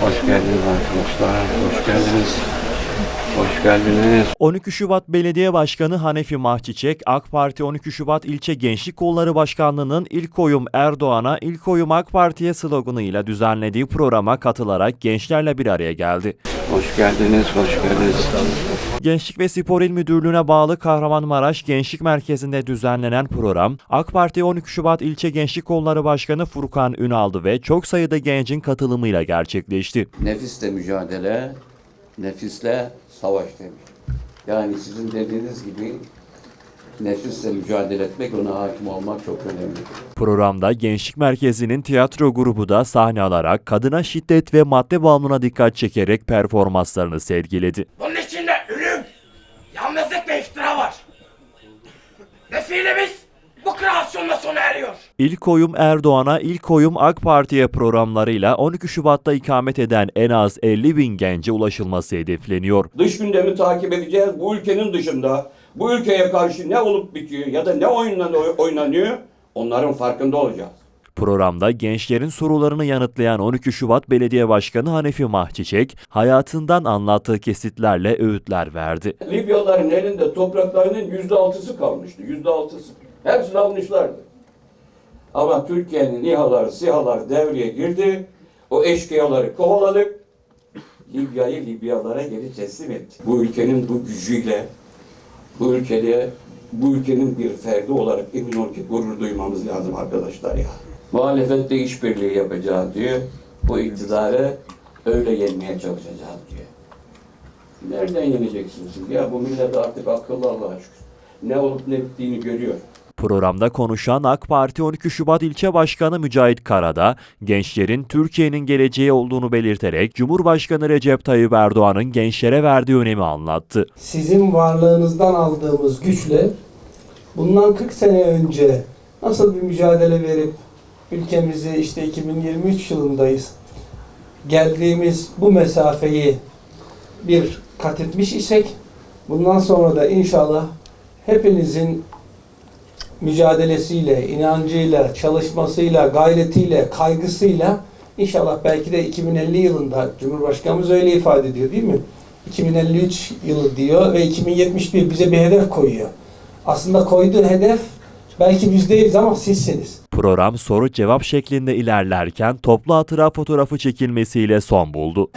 Hoş geldiniz arkadaşlar. Hoş geldiniz. Hoş geldiniz. 12 Şubat Belediye Başkanı Hanefi Mahçiçek, AK Parti 12 Şubat İlçe Gençlik Kolları Başkanlığı'nın ilk oyum Erdoğan'a, ilk oyum AK Parti'ye sloganıyla düzenlediği programa katılarak gençlerle bir araya geldi. Hoş geldiniz. Hoş geldiniz. Gençlik ve Spor İl Müdürlüğü'ne bağlı Kahramanmaraş Gençlik Merkezi'nde düzenlenen program, AK Parti 12 Şubat İlçe Gençlik Kolları Başkanı Furkan Ünaldı ve çok sayıda gencin katılımıyla gerçekleşti. Nefisle mücadele, nefisle savaş demiş. Yani sizin dediğiniz gibi nefisle mücadele etmek, ona hakim olmak çok önemli. Programda Gençlik Merkezi'nin tiyatro grubu da sahne alarak kadına şiddet ve madde bağımlılığına dikkat çekerek performanslarını sergiledi. Bunun içinde ölüm, yalnızlık ve iftira var. Ve İlk oyum Erdoğan'a, ilk oyum AK Parti'ye programlarıyla 12 Şubat'ta ikamet eden en az 50 bin gence ulaşılması hedefleniyor. Dış gündemi takip edeceğiz. Bu ülkenin dışında bu ülkeye karşı ne olup bitiyor ya da ne oynanıyor, onların farkında olacağız. Programda gençlerin sorularını yanıtlayan 12 Şubat Belediye Başkanı Hanefi Mahçiçek, hayatından anlattığı kesitlerle öğütler verdi. Libyalıların elinde topraklarının yüzde altısı kalmıştı. Yüzde altısı. Hepsini almışlardı. Ama Türkiye'nin İHA'lar, SİHA'lar devreye girdi. O eşkıyaları kovaladık. Libya'yı Libyalılara geri teslim etti. Bu ülkenin bu gücüyle, bu ülkede, bu ülkenin bir ferdi olarak emin ol ki gurur duymamız lazım arkadaşlar ya. Muhalefette işbirliği yapacağız diyor. Bu iktidarı öyle yenmeye çalışacağız diyor. Nereden yeneceksiniz? Ya bu millet artık akıllı Allah'a şükür. Ne olup ne bittiğini görüyor. Programda konuşan AK Parti 12 Şubat İlçe Başkanı Mücahit Karada, gençlerin Türkiye'nin geleceği olduğunu belirterek Cumhurbaşkanı Recep Tayyip Erdoğan'ın gençlere verdiği önemi anlattı. sizin varlığınızdan aldığımız güçle bundan 40 sene önce nasıl bir mücadele verip ülkemizi işte 2023 yılındayız geldiğimiz bu mesafeyi bir kat etmiş isek bundan sonra da inşallah hepinizin mücadelesiyle, inancıyla, çalışmasıyla, gayretiyle, kaygısıyla inşallah belki de 2050 yılında Cumhurbaşkanımız öyle ifade ediyor değil mi? 2053 yılı diyor ve 2071 bize bir hedef koyuyor. Aslında koyduğu hedef belki biz değiliz ama sizsiniz. Program soru cevap şeklinde ilerlerken toplu hatıra fotoğrafı çekilmesiyle son buldu.